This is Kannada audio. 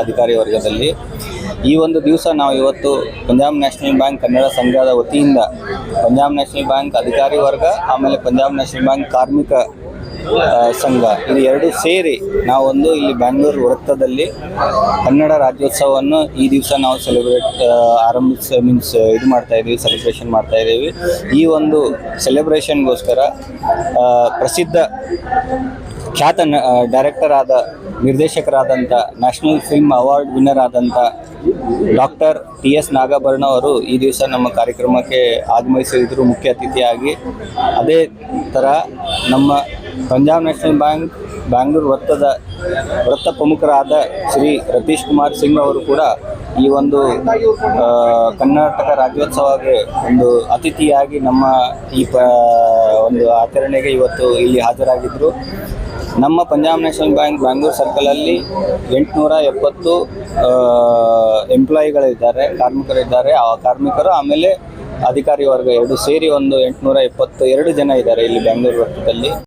ಅಧಿಕಾರಿ ವರ್ಗದಲ್ಲಿ ಈ ಒಂದು ದಿವಸ ನಾವು ಇವತ್ತು ಪಂಜಾಬ್ ನ್ಯಾಷನಲ್ ಬ್ಯಾಂಕ್ ಕನ್ನಡ ಸಂಘದ ವತಿಯಿಂದ ಪಂಜಾಬ್ ನ್ಯಾಷನಲ್ ಬ್ಯಾಂಕ್ ಅಧಿಕಾರಿ ವರ್ಗ, ಆಮೇಲೆ ಪಂಜಾಬ್ ನ್ಯಾಷನಲ್ ಬ್ಯಾಂಕ್ ಕಾರ್ಮಿಕ ಸಂಘ. ಇದು ಎರಡು ಸೇರಿ ನಾವೊಂದು ಇಲ್ಲಿ ಬ್ಯಾಂಗ್ಳೂರು ವೃತ್ತದಲ್ಲಿ ಕನ್ನಡ ರಾಜ್ಯೋತ್ಸವವನ್ನು ಈ ದಿವಸ ನಾವು ಸೆಲೆಬ್ರೇಟ್ ಆರಂಭಿಸ ಮೀನ್ಸ್ ಇದು ಮಾಡ್ತಾ ಇದ್ದೀವಿ ಸೆಲೆಬ್ರೇಷನ್ ಮಾಡ್ತಾ ಇದ್ದೀವಿ ಈ ಒಂದು ಸೆಲೆಬ್ರೇಷನ್ಗೋಸ್ಕರ ಪ್ರಸಿದ್ಧ ಖ್ಯಾತ ಡೈರೆಕ್ಟರ್ ಆದ, ನಿರ್ದೇಶಕರಾದಂಥ ನ್ಯಾಷನಲ್ ಫಿಲ್ಮ್ ಅವಾರ್ಡ್ ವಿನ್ನರ್ ಆದಂಥ ಡಾಕ್ಟರ್ ಟಿ ಎಸ್ ನಾಗಾಭರಣ ಅವರು ಈ ದಿವಸ ನಮ್ಮ ಕಾರ್ಯಕ್ರಮಕ್ಕೆ ಆಗಮಿಸಿದ್ರು, ಮುಖ್ಯ ಅತಿಥಿಯಾಗಿ. ಅದೇ ಥರ ನಮ್ಮ ಪಂಜಾಬ್ ನ್ಯಾಷನಲ್ ಬ್ಯಾಂಕ್, ಬ್ಯಾಂಗ್ಳೂರು ವೃತ್ತದ, ವೃತ್ತ ಪ್ರಮುಖರಾದ ಶ್ರೀ ರತೀಶ್ ಕುಮಾರ್ ಸಿಂಗ್ ಅವರು ಕೂಡ ಈ ಒಂದು ಕರ್ನಾಟಕ ರಾಜ್ಯೋತ್ಸವಕ್ಕೆ ಒಂದು ಅತಿಥಿಯಾಗಿ ನಮ್ಮ ಈ ಪ, ಒಂದು ಆಚರಣೆಗೆ ಇವತ್ತು ಇಲ್ಲಿ ಹಾಜರಾಗಿದ್ದರು ನಮ್ಮ ಪಂಜಾಬ್ ನ್ಯಾಷನಲ್ ಬ್ಯಾಂಕ್ ಬ್ಯಾಂಗ್ಳೂರು ಸರ್ಕಲಲ್ಲಿ ಎಂಟುನೂರ ಎಪ್ಪತ್ತು ಎಂಪ್ಲಾಯಿಗಳಿದ್ದಾರೆ ಕಾರ್ಮಿಕರಿದ್ದಾರೆ. ಆ ಕಾರ್ಮಿಕರು ಆಮೇಲೆ ಅಧಿಕಾರಿ ವರ್ಗ ಎರಡು ಸೇರಿ ಒಂದು ಎಂಟುನೂರ ಎಪ್ಪತ್ತು ಎರಡು ಜನ ಇದ್ದಾರೆ ಇಲ್ಲಿ ಬೆಂಗಳೂರು ವೃತ್ತದಲ್ಲಿ.